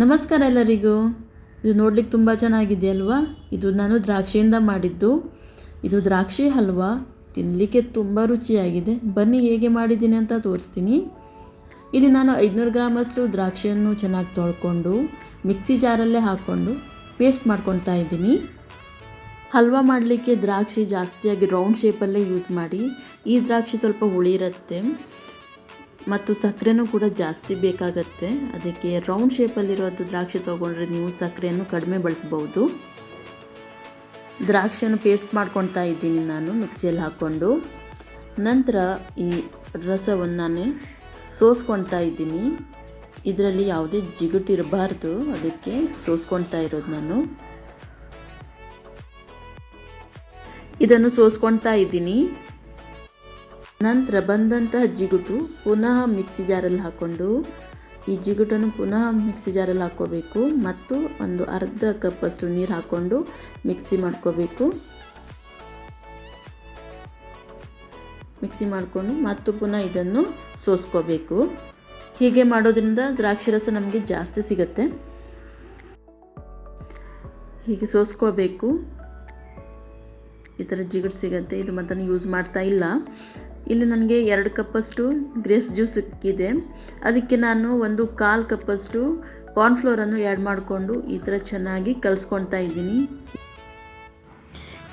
ನಮಸ್ಕಾರ ಎಲ್ಲರಿಗೂ. ಇದು ನೋಡ್ಲಿಕ್ಕೆ ತುಂಬ ಚೆನ್ನಾಗಿದೆ ಅಲ್ವಾ ಇದು ನಾನು ದ್ರಾಕ್ಷಿಯಿಂದ ಮಾಡಿದ್ದು. ಇದು ದ್ರಾಕ್ಷಿ ಹಲ್ವಾ. ತಿನ್ನಲಿಕ್ಕೆ ತುಂಬ ರುಚಿಯಾಗಿದೆ. ಬನ್ನಿ ಹೇಗೆ ಮಾಡಿದ್ದೀನಿ ಅಂತ ತೋರಿಸ್ತೀನಿ. ಇಲ್ಲಿ ನಾನು ಐದುನೂರು ಗ್ರಾಮಷ್ಟು ದ್ರಾಕ್ಷಿಯನ್ನು ಚೆನ್ನಾಗಿ ತೊಳ್ಕೊಂಡು, ಮಿಕ್ಸಿ ಜಾರಲ್ಲೇ ಹಾಕ್ಕೊಂಡು ಪೇಸ್ಟ್ ಮಾಡ್ಕೊತಾ ಇದ್ದೀನಿ. ಹಲ್ವಾ ಮಾಡಲಿಕ್ಕೆ ದ್ರಾಕ್ಷಿ ಜಾಸ್ತಿಯಾಗಿ ರೌಂಡ್ ಶೇಪಲ್ಲೇ ಯೂಸ್ ಮಾಡಿ. ಈ ದ್ರಾಕ್ಷಿ ಸ್ವಲ್ಪ ಹುಳಿ ಇರುತ್ತೆ ಮತ್ತು ಸಕ್ಕರೆನೂ ಕೂಡ ಜಾಸ್ತಿ ಬೇಕಾಗತ್ತೆ. ಅದಕ್ಕೆ ರೌಂಡ್ ಶೇಪಲ್ಲಿರುವಂಥ ದ್ರಾಕ್ಷಿ ತೊಗೊಂಡ್ರೆ ನೀವು ಸಕ್ಕರೆಯನ್ನು ಕಡಿಮೆ ಬಳಸ್ಬೋದು. ದ್ರಾಕ್ಷಿಯನ್ನು ಪೇಸ್ಟ್ ಮಾಡ್ಕೊಳ್ತಾ ಇದ್ದೀನಿ ನಾನು ಮಿಕ್ಸಿಯಲ್ಲಿ ಹಾಕ್ಕೊಂಡು. ನಂತರ ಈ ರಸವನ್ನು ನಾನು ಸೋಸ್ಕೊಳ್ತಾ ಇದ್ದೀನಿ. ಇದರಲ್ಲಿ ಯಾವುದೇ ಜಿಗುಟು ಇರಬಾರ್ದು. ಅದಕ್ಕೆ ಸೋಸ್ಕೊಳ್ತಾ ಇರೋದು ನಾನು. ಇದನ್ನು ಸೋಸ್ಕೊಳ್ತಾ ಇದ್ದೀನಿ. ನಂತರ ಬಂದಂತಹ ಜಿಗುಟು ಪುನಃ ಮಿಕ್ಸಿ ಜಾರಲ್ಲಿ ಹಾಕ್ಕೊಂಡು ಈ ಜಿಗುಟನ್ನು ಪುನಃ ಮಿಕ್ಸಿ ಜಾರಲ್ಲಿ ಹಾಕ್ಕೋಬೇಕು ಮತ್ತು ಒಂದು ಅರ್ಧ ಕಪ್ಪಷ್ಟು ನೀರು ಹಾಕ್ಕೊಂಡು ಮಿಕ್ಸಿ ಮಾಡ್ಕೋಬೇಕು. ಮಿಕ್ಸಿ ಮಾಡಿಕೊಂಡು ಮತ್ತು ಪುನಃ ಇದನ್ನು ಸೋಸ್ಕೋಬೇಕು. ಹೀಗೆ ಮಾಡೋದ್ರಿಂದ ದ್ರಾಕ್ಷಿ ರಸ ನಮಗೆ ಜಾಸ್ತಿ ಸಿಗುತ್ತೆ. ಹೀಗೆ ಸೋಸ್ಕೋಬೇಕು. ಈ ಥರ ಜಿಗುಟು ಸಿಗುತ್ತೆ. ಇದು ಮತ್ತೆ ಯೂಸ್ ಮಾಡ್ತಾ ಇಲ್ಲ. ಇಲ್ಲಿ ನನಗೆ ಎರಡು ಕಪ್ಪಷ್ಟು ಗ್ರೇಪ್ಸ್ ಜ್ಯೂಸ್ ಸಿಕ್ಕಿದೆ. ಅದಕ್ಕೆ ನಾನು ಒಂದು ಕಾಲು ಕಪ್ಪಷ್ಟು ಕಾರ್ನ್ಫ್ಲೋರನ್ನು ಆ್ಯಡ್ ಮಾಡಿಕೊಂಡು ಈ ಥರ ಚೆನ್ನಾಗಿ ಕಲಿಸ್ಕೊಳ್ತಾ ಇದ್ದೀನಿ.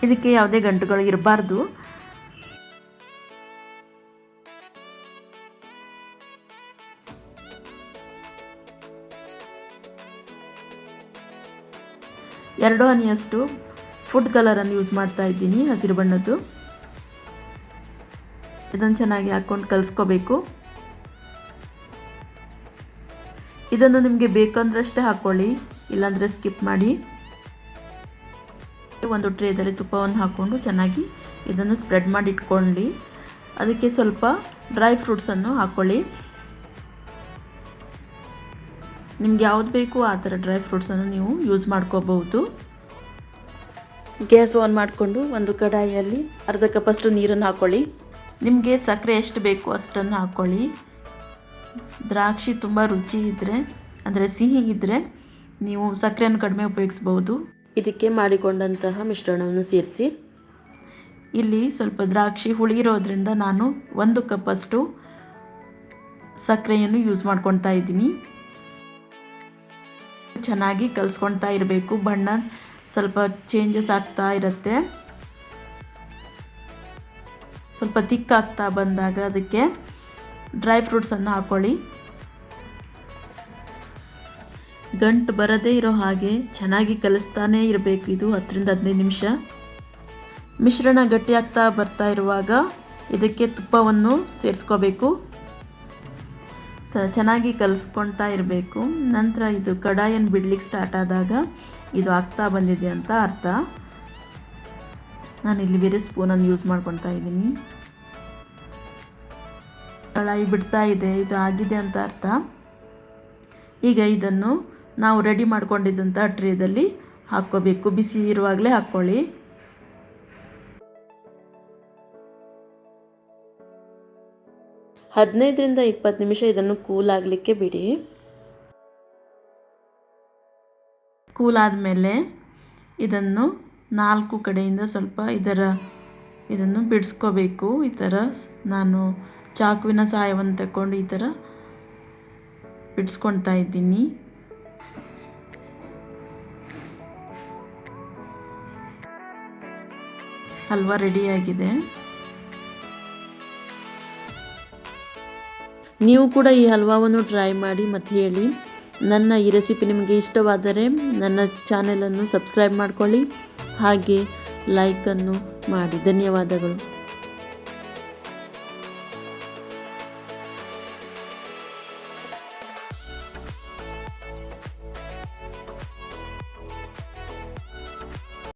ಇದಕ್ಕೆ ಯಾವುದೇ ಗಂಟುಗಳು ಇರಬಾರ್ದು. ಎರಡು ಹನಿಯಷ್ಟು ಫುಡ್ ಕಲರನ್ನು ಯೂಸ್ ಮಾಡ್ತಾ ಇದ್ದೀನಿ ಹಸಿರು ಬಣ್ಣದ್ದು. ಇದನ್ನು ಚೆನ್ನಾಗಿ ಹಾಕ್ಕೊಂಡು ಕಲಿಸ್ಕೋಬೇಕು. ಇದನ್ನು ನಿಮಗೆ ಬೇಕಂದ್ರಷ್ಟೇ ಹಾಕ್ಕೊಳ್ಳಿ ಇಲ್ಲಾಂದರೆ ಸ್ಕಿಪ್ ಮಾಡಿ. ಒಂದು ಟ್ರೇದಲ್ಲಿ ತುಪ್ಪವನ್ನು ಹಾಕ್ಕೊಂಡು ಚೆನ್ನಾಗಿ ಇದನ್ನು ಸ್ಪ್ರೆಡ್ ಮಾಡಿ ಇಟ್ಕೊಳ್ಳಿ. ಅದಕ್ಕೆ ಸ್ವಲ್ಪ ಡ್ರೈ ಫ್ರೂಟ್ಸನ್ನು ಹಾಕ್ಕೊಳ್ಳಿ ನಿಮ್ಗೆ ಯಾವ್ದು ಬೇಕು ಆ ಥರ ಡ್ರೈ ಫ್ರೂಟ್ಸನ್ನು ನೀವು ಯೂಸ್ ಮಾಡ್ಕೋಬಹುದು. ಗ್ಯಾಸ್ ಆನ್ ಮಾಡಿಕೊಂಡು ಒಂದು ಕಡಾಯಿಯಲ್ಲಿ ಅರ್ಧ ಕಪ್ಪಷ್ಟು ನೀರನ್ನು ಹಾಕ್ಕೊಳ್ಳಿ ನಿಮಗೆ ಸಕ್ಕರೆ ಎಷ್ಟು ಬೇಕು ಅಷ್ಟನ್ನು ಹಾಕ್ಕೊಳ್ಳಿ. ದ್ರಾಕ್ಷಿ ತುಂಬ ರುಚಿ ಇದ್ದರೆ ಅಂದರೆ ಸಿಹಿ ಇದ್ದರೆ ನೀವು ಸಕ್ಕರೆಯನ್ನು ಕಡಿಮೆ ಉಪಯೋಗಿಸ್ಬೋದು. ಇದಕ್ಕೆ ಮಾಡಿಕೊಂಡಂತಹ ಮಿಶ್ರಣವನ್ನು ಸೇರಿಸಿ. ಇಲ್ಲಿ ಸ್ವಲ್ಪ ದ್ರಾಕ್ಷಿ ಹುಳಿ ಇರೋದ್ರಿಂದ ನಾನು ಒಂದು ಕಪ್ಪಷ್ಟು ಸಕ್ಕರೆಯನ್ನು ಯೂಸ್ ಮಾಡ್ಕೊತಾ ಇದ್ದೀನಿ. ಚೆನ್ನಾಗಿ ಕಲಿಸ್ಕೊಳ್ತಾ ಇರಬೇಕು. ಬಣ್ಣ ಸ್ವಲ್ಪ ಚೇಂಜಸ್ ಆಗ್ತಾ ಇರುತ್ತೆ. ಸ್ವಲ್ಪ ತಿಕ್ಕಾಗ್ತಾ ಬಂದಾಗ ಅದಕ್ಕೆ ಡ್ರೈ ಫ್ರೂಟ್ಸನ್ನು ಹಾಕ್ಕೊಳ್ಳಿ ಗಂಟು ಬರದೇ ಇರೋ ಹಾಗೆ ಚೆನ್ನಾಗಿ ಕಲಿಸ್ತಾನೇ ಇರಬೇಕು ಇದು, ಹತ್ತರಿಂದ ಹದಿನೈದು ನಿಮಿಷ. ಮಿಶ್ರಣ ಗಟ್ಟಿಯಾಗ್ತಾ ಬರ್ತಾ ಇರುವಾಗ ಇದಕ್ಕೆ ತುಪ್ಪವನ್ನು ಸೇರಿಸ್ಕೋಬೇಕು. ಚೆನ್ನಾಗಿ ಕಲಿಸ್ಕೊಳ್ತಾ ಇರಬೇಕು. ನಂತರ ಇದು ಕಡಾಯನ್ನು ಬಿಡ್ಲಿಕ್ಕೆ ಸ್ಟಾರ್ಟ್ ಆದಾಗ ಇದು ಆಗ್ತಾ ಬಂದಿದೆ ಅಂತ ಅರ್ಥ. ನಾನಿಲ್ಲಿ ಬೇರೆ ಸ್ಪೂನನ್ನು ಯೂಸ್ ಮಾಡ್ಕೊತಾ ಇದ್ದೀನಿ. ಕಳಾಯಿ ಬಿಡ್ತಾ ಇದೆ, ಇದು ಆಗಿದೆ ಅಂತ ಅರ್ಥ. ಈಗ ಇದನ್ನು ನಾವು ರೆಡಿ ಮಾಡ್ಕೊಂಡಿದ್ದಂಥ ಟ್ರೇದಲ್ಲಿ ಹಾಕ್ಕೋಬೇಕು. ಬಿಸಿ ಇರುವಾಗಲೇ ಹಾಕ್ಕೊಳ್ಳಿ. ಹದಿನೈದರಿಂದ ಇಪ್ಪತ್ತು ನಿಮಿಷ ಇದನ್ನು ಕೂಲ್ ಆಗಲಿಕ್ಕೆ ಬಿಡಿ. ಕೂಲ್ ಆದಮೇಲೆ ಇದನ್ನು ನಾಲ್ಕು ಕಡೆಯಿಂದ ಸ್ವಲ್ಪ ಇದರ ಇದನ್ನು ಬಿಡಿಸ್ಕೋಬೇಕು. ಈ ಥರ ನಾನು ಚಾಕುವಿನ ಸಹಾಯವನ್ನು ತಗೊಂಡು ಈ ಥರ ಬಿಡಿಸ್ಕೊಳ್ತಾ ಇದ್ದೀನಿ. ಹಲ್ವಾ ರೆಡಿಯಾಗಿದೆ. ನೀವು ಕೂಡ ಈ ಹಲ್ವಾವನ್ನು ಟ್ರೈ ಮಾಡಿ ಮತ್ತು ಹೇಳಿ. ನನ್ನ ಈ ರೆಸಿಪಿ ನಿಮಗೆ ಇಷ್ಟವಾದರೆ ನನ್ನ ಚಾನೆಲನ್ನು ಸಬ್ಸ್ಕ್ರೈಬ್ ಮಾಡಿಕೊಳ್ಳಿ. ಹಾಗೆ ಲೈಕನ್ನು ಮಾಡಿ. ಧನ್ಯವಾದಗಳು.